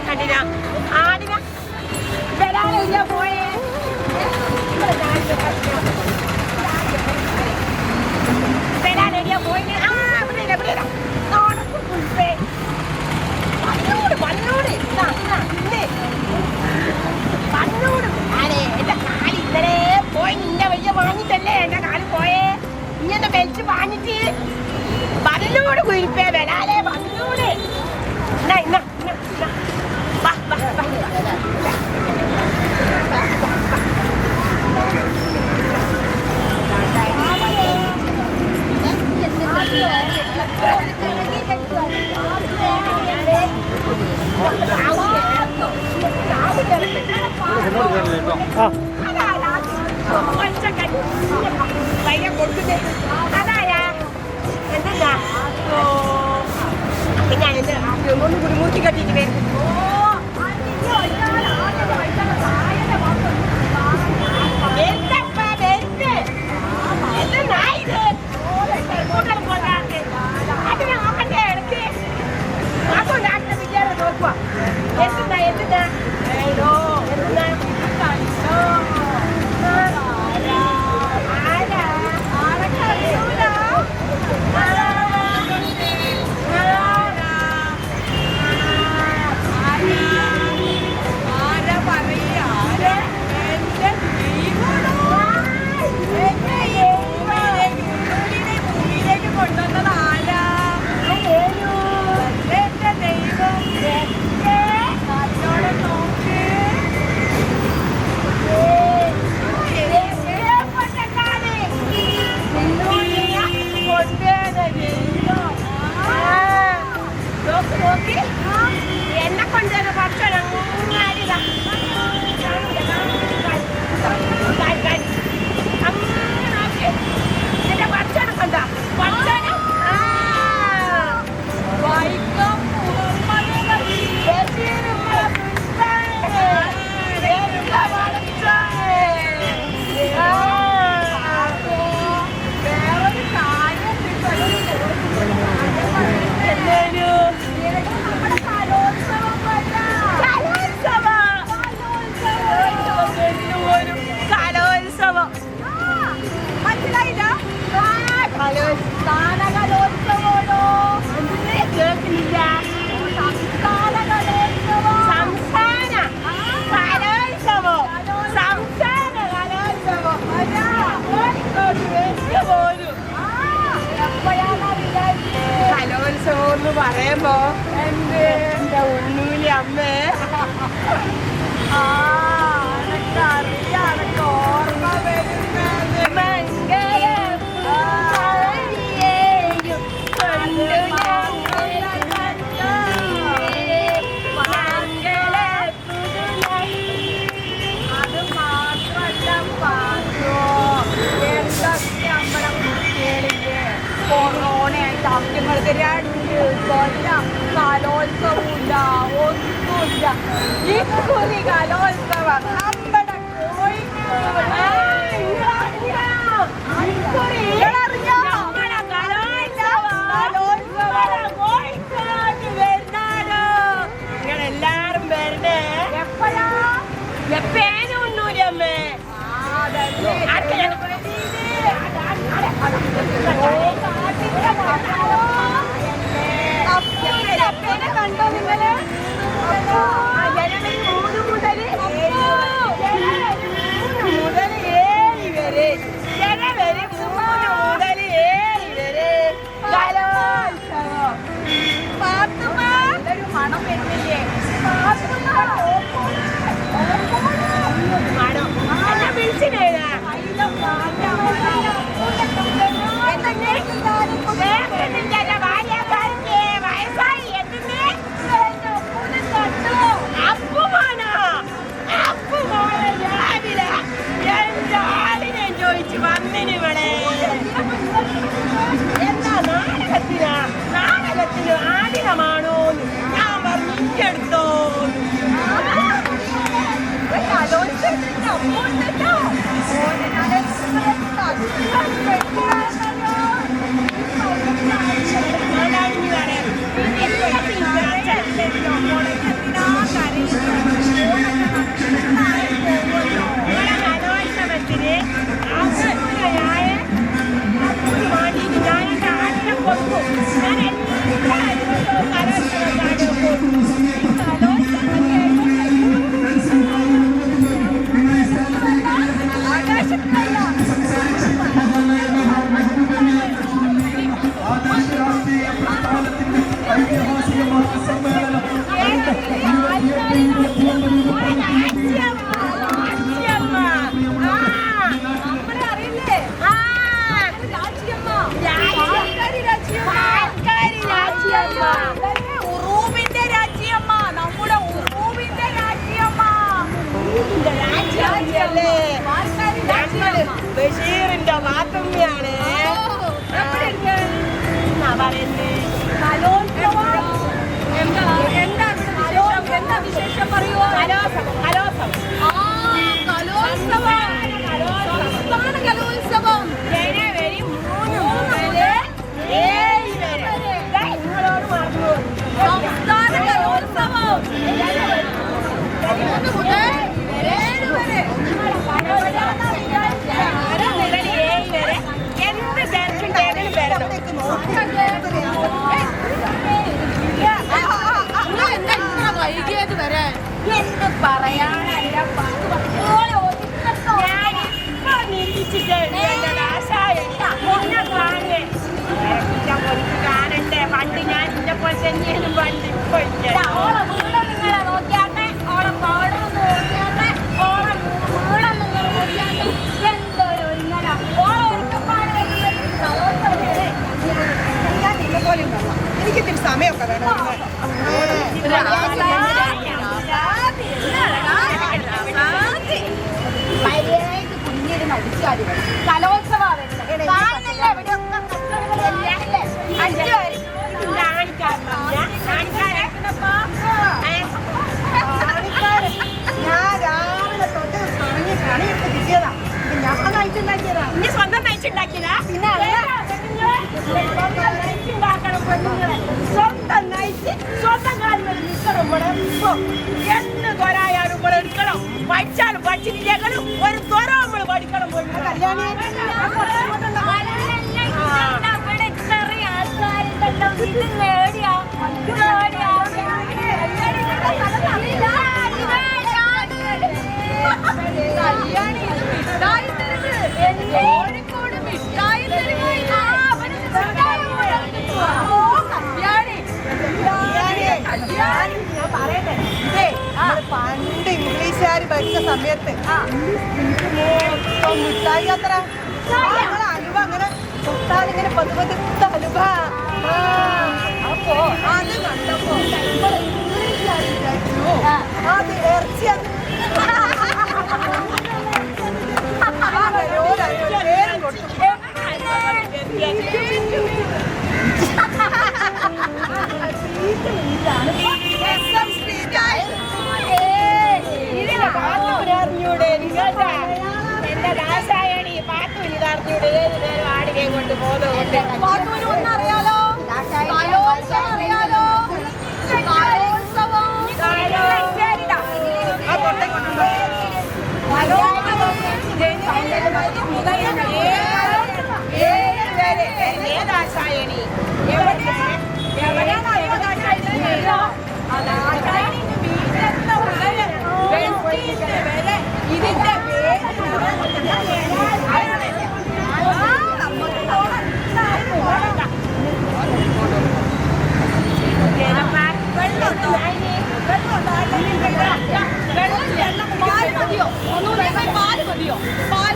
കണ്ടില്ല ആടിന വരാനില്ല പോയേ Yes, and I ended that. 입꼬리가 넓어라 한바닥 보이고 입꼬리 അട അട അട അട പറയാനല്ല പത്ത് പത്തോളം കാണണ്ടേ പണ്ട് ഞാൻ ഇന്നെ പോലെ തന്നെയാണ് പണ്ട് ഇപ്പൊ ഓളെ വീട് നിങ്ങളെ നോക്കിയാട്ടെ ഓളെ പാടും നോക്കിയാട്ടെ ഓളെ വീട് നിങ്ങൾ നോക്കിയാട്ടെ എന്തൊരു ഒരുങ്ങല ഓളെ ഒരുക്കപ്പാട് എനിക്ക് ഇത്തിരി സമയമൊക്കെ വേണം പെണ്ണുങ്ങളെ സ്വന്തം നയിച്ച് സ്വന്തം കാലിൽ നിൽക്കണം ഇവിടെ. ഇപ്പൊ എന്ത് തൊരായാലും ഇവിടെ എടുക്കണം. പഠിച്ചാലും പഠിച്ചിട്ടില്ലെങ്കിലും ഒരു തൊര നമ്മൾ പഠിക്കണം. കല്യാണി. ഇത് നേടിയാ, ഇത് നേടിയാ. കല്യാണി, ഇത്. മിഠായി തെരുവ്. കോഴിക്കോട് മിഠായി തെരുവ്. ആ, അവിടെ മിഠായി കൊണ്ടുവന്നിട്ട് വാ. ഓ, കല്യാണി. കല്യാണി ഞാൻ പറയട്ടെ ഇതേ നമ്മൾ പണ്ട് ഇംഗ്ലീഷുകാർ ഭരിച്ച സമയത്ത് മുട്ടായി മിഠായി അത്ര അലുവ അങ്ങനെ മുട്ടാൽ ഇങ്ങനെ പതു പതുത്ത അലുവ. ആ, അപ്പോ ദാസായണി എവിടെ എവിടെയാണ് ഇതിന്റെ പാല് മതിയോ ഒന്നുകൂടെ പാല് മതിയോ പാല്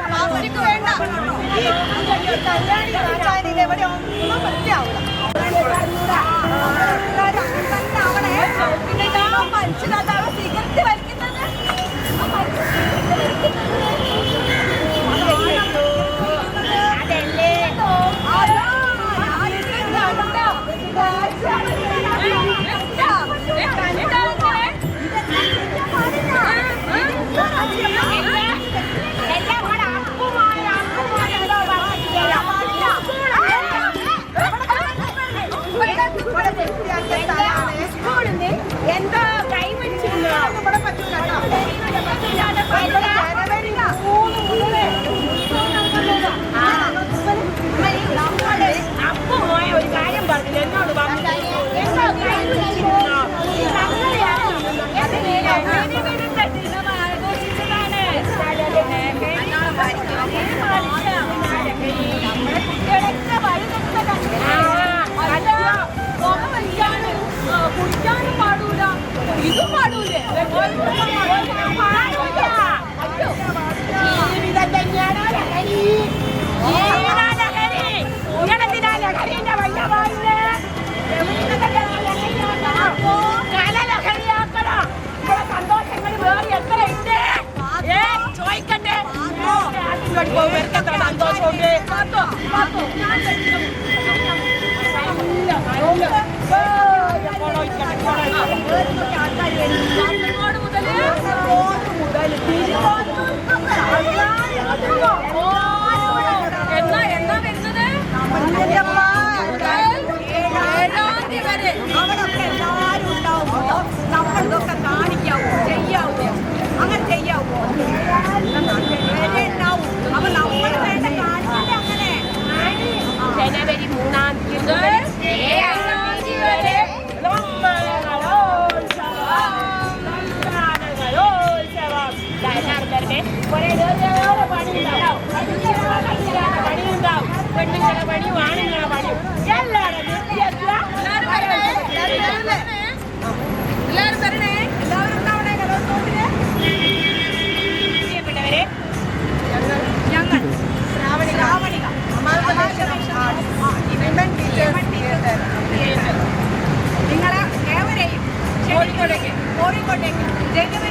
പ്ലാസ്റ്റിക് വേണ്ട. ഈ കല്യാണി രാജാനിൽ എവിടെ ഒന്നും പറ്റിയാവില്ല മനുഷ്യനതാണ് സിഗരറ്റ് വലിക്കുന്നത്? ഇതും പാടൂലേ ജീവിതം തന്നെയാണ് ലഹരി ജീവിത ലഹരി ഇങ്ങനത്തിനാ ലഹരിന്റെ വയ്യമായില്ലേ സന്തോഷമുണ്ട് പാത്തോ പാത്തോ ഞാൻ ഓ முதல் முதல் முதல் പണിയും ആണുങ്ങളെ പണിയും എല്ലാവരും എല്ലാവരും തരണേ എല്ലാവരും ഉണ്ടാവണേ കലോത്സവത്തിന് പ്രിയപ്പെട്ടവരെ ഞങ്ങൾ ശ്രാവണിക ശ്രാവണിക നിങ്ങളെ ഏവരെയും കോഴിക്കോട്ടേക്ക് കോഴിക്കോട്ടേക്ക് ജഗവ